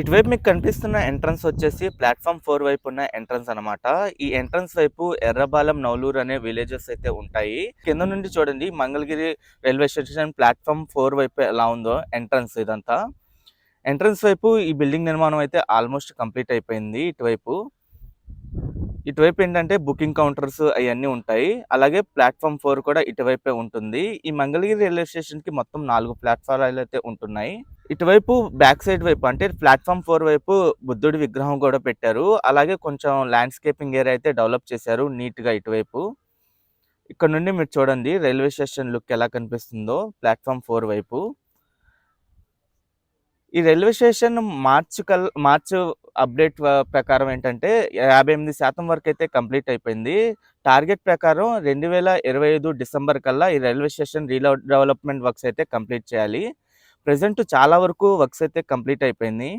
ఇటువైపు మీకు కనిపిస్తున్న ఎంట్రన్స్ వచ్చేసి ప్లాట్ఫామ్ ఫోర్ వైపు ఉన్న ఎంట్రన్స్ అన్నమాట. ఈ ఎంట్రన్స్ వైపు ఎర్రబాలెం నవలూరు అనే విలేజెస్ అయితే ఉంటాయి. కింద నుండి చూడండి Mangalagiri railway station platform four వైపు ఎలా ఉందో ఎంట్రన్స్ ఇదంతా. ఎంట్రన్స్ వైపు ఈ బిల్డింగ్ నిర్మాణం అయితే ఆల్మోస్ట్ కంప్లీట్ అయిపోయింది ఇటువైపు. ఇటువైపు ఏంటంటే బుకింగ్ కౌంటర్స్ అవన్నీ ఉంటాయి. అలాగే ప్లాట్ఫామ్ ఫోర్ కూడా ఇటువైపే ఉంటుంది. ఈ మంగళగిరి రైల్వే స్టేషన్కి మొత్తం నాలుగు ప్లాట్ఫారాలు అయితే ఉంటున్నాయి. ఇటువైపు బ్యాక్ సైడ్ వైపు అంటే ప్లాట్ఫామ్ ఫోర్ వైపు బుద్ధుడి విగ్రహం కూడా పెట్టారు. అలాగే కొంచెం ల్యాండ్స్కేపింగ్ ఏరియా అయితే డెవలప్ చేశారు నీట్గా ఇటువైపు. ఇక్కడ నుండి మీరు చూడండి రైల్వే స్టేషన్ లుక్ ఎలా కనిపిస్తుందో ప్లాట్ఫామ్ ఫోర్ వైపు. ఈ రైల్వే స్టేషన్ మార్చ్ కల్ మార్చ్ అప్డేట్ ప్రకారం ఏంటంటే యాభై ఎనిమిది శాతం వరకు అయితే కంప్లీట్ అయిపోయింది. టార్గెట్ ప్రకారం రెండు వేల ఇరవై ఐదు డిసెంబర్ కల్లా ఈ రైల్వే స్టేషన్ రీలో డెవలప్మెంట్ వర్క్స్ అయితే కంప్లీట్ చేయాలి. ప్రజెంట్ చాలా వరకు వర్క్స్ అయితే కంప్లీట్ అయిపోయింది.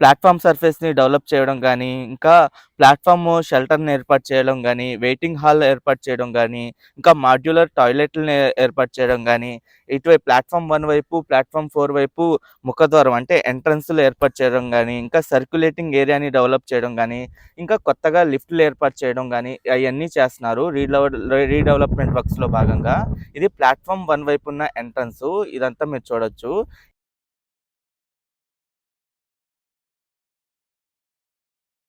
ప్లాట్ఫామ్ సర్ఫేస్ని డెవలప్ చేయడం కానీ ఇంకా ప్లాట్ఫామ్ షెల్టర్ని ఏర్పాటు చేయడం కానీ వెయిటింగ్ హాల్ ఏర్పాటు చేయడం కానీ ఇంకా మాడ్యులర్ టాయిలెట్లని ఏర్పాటు చేయడం కానీ ఇటువైపు ప్లాట్ఫామ్ వన్ వైపు ప్లాట్ఫామ్ ఫోర్ వైపు ముఖద్వారం అంటే ఎంట్రన్స్లు ఏర్పాటు చేయడం కానీ ఇంకా సర్క్యులేటింగ్ ఏరియాని డెవలప్ చేయడం కానీ ఇంకా కొత్తగా లిఫ్ట్లు ఏర్పాటు చేయడం కానీ అవన్నీ చేస్తున్నారు. రీడెవ రీడెవలప్మెంట్ వర్క్స్లో భాగంగా ఇది ప్లాట్ఫామ్ వన్ వైపు ఉన్న ఎంట్రన్స్ ఇదంతా మీరు చూడొచ్చు.